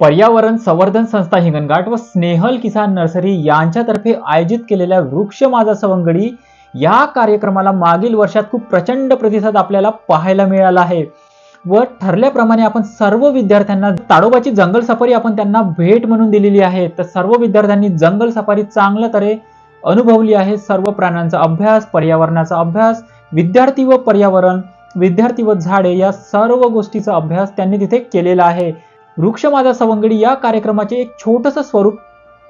पर्यावरण संवर्धन संस्था हिंगणघाट व स्नेहल किसान नर्सरी यांच्यातर्फे आयोजित केलेल्या वृक्ष माझा सवंगडी या कार्यक्रमाला मागील वर्षात खूप प्रचंड प्रतिसाद आपल्याला पाहायला मिळाला आहे. व ठरल्याप्रमाणे आपण सर्व विद्यार्थ्यांना ताडोबाची जंगल सफारी आपण त्यांना भेट म्हणून दिलेली आहे. तर सर्व विद्यार्थ्यांनी जंगल सफारी चांगल्या तऱ्हे अनुभवली आहे. सर्व प्राण्यांचा अभ्यास पर्यावरणाचा अभ्यास विद्यार्थी व पर्यावरण विद्यार्थी व झाडे या सर्व गोष्टीचा अभ्यास त्यांनी तिथे केलेला आहे. वृक्ष माझा सवंगडी या कार्यक्रमाचे एक छोटंसं स्वरूप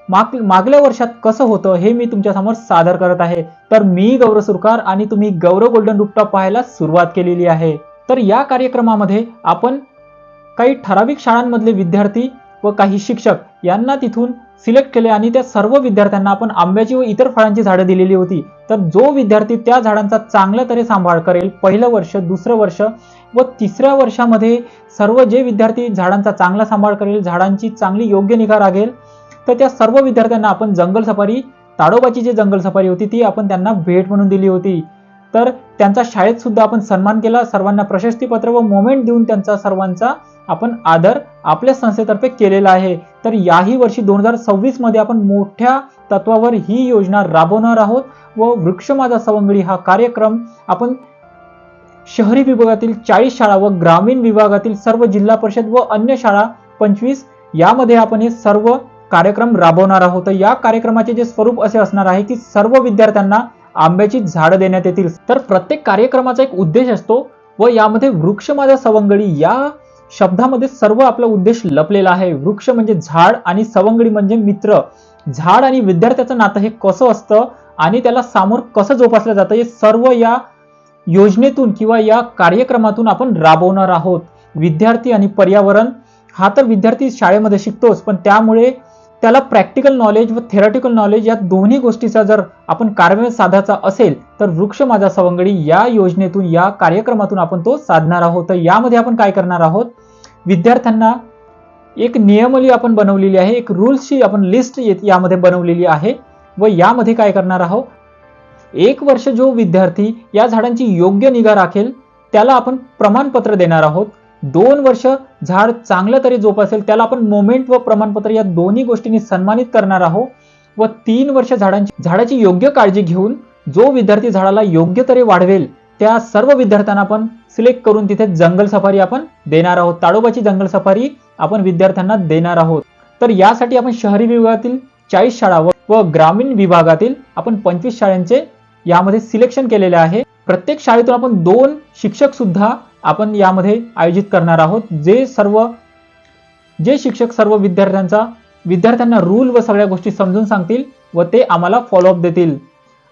माग मागल्या वर्षात कसं होतं हे मी तुमच्यासमोर सादर करत आहे. तर मी गौरव सुरकार आणि तुम्ही गौरव गोल्डन रुपटॉप पाहायला सुरुवात केलेली आहे. तर या कार्यक्रमामध्ये आपण काही ठराविक शाळांमधले विद्यार्थी व काही शिक्षक यांना तिथून सिलेक्ट केले आणि त्या सर्व विद्यार्थ्यांना आपण आंब्याची व इतर फळांची झाडं दिलेली होती. तर जो विद्यार्थी त्या झाडांचा चांगल्या तऱ्हे सांभाळ करेल पहिलं वर्ष दुसरं वर्ष व तिसऱ्या वर्षामध्ये सर्व जे विद्यार्थी झाडांचा चांगला सांभाळ करेल झाडांची चांगली योग्य निगा राखेल तर त्या सर्व विद्यार्थ्यांना आपण जंगल सफारी ताडोबाची जी जंगल सफारी होती ती आपण त्यांना भेट म्हणून दिली होती. तर त्यांचा शाळेत सुद्धा आपण सन्मान केला सर्वांना प्रशस्तीपत्र व मोमेंट देऊन त्यांचा सर्वांचा आपण आदर आपल्या संस्थेतर्फे केलेला आहे. तर याही वर्षी दोन हजार सव्वीसमध्ये आपण मोठ्या तत्वावर ही योजना राबवणार आहोत व वृक्ष माझा सवंगडी हा कार्यक्रम आपण शहरी विभागातील चाळीस शाळा व ग्रामीण विभागातील सर्व जिल्हा परिषद व अन्य शाळा पंचवीस यामध्ये आपण हे सर्व कार्यक्रम राबवणार आहोत. तर या कार्यक्रमाचे जे स्वरूप असे असणार आहे की सर्व विद्यार्थ्यांना आंब्याची झाडं देण्यात येतील. तर प्रत्येक कार्यक्रमाचा एक उद्देश असतो व यामध्ये वृक्ष माझा सवंगडी या शब्दामध्ये सर्व आपला उद्देश लपलेला आहे. वृक्ष म्हणजे झाड आणि सवंगडी म्हणजे मित्र. झाड आणि विद्यार्थ्याचं नातं हे कसं असतं आणि त्याला सामोर कसं जोपासलं जातं हे सर्व या योजनेतून किंवा या कार्यक्रमातून आपण राबवणार आहोत. विद्यार्थी आणि पर्यावरण हा तर विद्यार्थी शाळेमध्ये शिकतोच पण त्यामुळे त्याला प्रॅक्टिकल नॉलेज व थेरॉटिकल नॉलेज या दोन्ही गोष्टीचा जर आपण कार्य साधायचा असेल तर वृक्ष माझा सवंगडी या योजनेतून या कार्यक्रमातून आपण तो साधणार आहोत. तर यामध्ये आपण काय करणार आहोत? विद्यार्थ्यांना एक नियमली आपण बनवलेली आहे एक रूल्सची आपण लिस्ट यामध्ये बनवलेली आहे. व यामध्ये काय करणार आहोत? एक वर्ष जो विद्यार्थी या झाडांची योग्य निगा राखेल त्याला आपण प्रमाणपत्र देणार आहोत. दोन वर्ष झाड चांगलं तरी जोपासेल त्याला आपण मोमेंट व प्रमाणपत्र या दोन्ही गोष्टींनी सन्मानित करणार आहोत. व तीन वर्ष झाडांची झाडाची योग्य काळजी घेऊन जो विद्यार्थी झाडाला योग्य तरी वाढवेल त्या सर्व विद्यार्थ्यांना आपण सिलेक्ट करून तिथे जंगल सफारी आपण देणार आहोत. ताडोबाची जंगल सफारी आपण विद्यार्थ्यांना देणार आहोत. तर यासाठी आपण शहरी विभागातील चाळीस शाळा व ग्रामीण विभागातील आपण पंचवीस शाळांचे यामध्ये सिलेक्शन केलेले आहे. प्रत्येक शाळेतून आपण दोन शिक्षक सुद्धा आपण यामध्ये आयोजित करणार आहोत जे सर्व जे शिक्षक सर्व विद्यार्थ्यांचा विद्यार्थ्यांना रूल व सगळ्या गोष्टी समजून सांगतील व ते आम्हाला फॉलोअप देतील.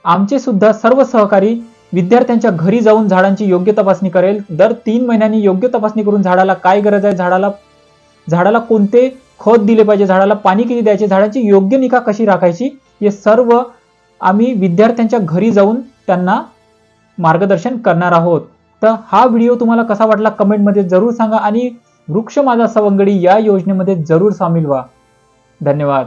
आमचे सुद्धा सर्व सहकारी विद्यार्थ्यांच्या घरी जाऊन झाडांची योग्य तपासणी करेल. दर तीन महिन्यांनी योग्य तपासणी करून झाडाला काय गरज आहे झाडाला झाडाला कोणते खत दिले पाहिजे झाडाला पाणी किती द्यायचे झाडाची योग्य निगा कशी राखायची हे सर्व आम्ही विद्यार्थ्यांच्या घरी जाऊन त्यांना मार्गदर्शन करणार आहोत. तर हा व्हिडिओ तुम्हाला कसा वाटला कमेंटमध्ये जरूर सांगा आणि वृक्ष माझा सवंगडी या योजनेमध्ये जरूर सामील व्हा. धन्यवाद.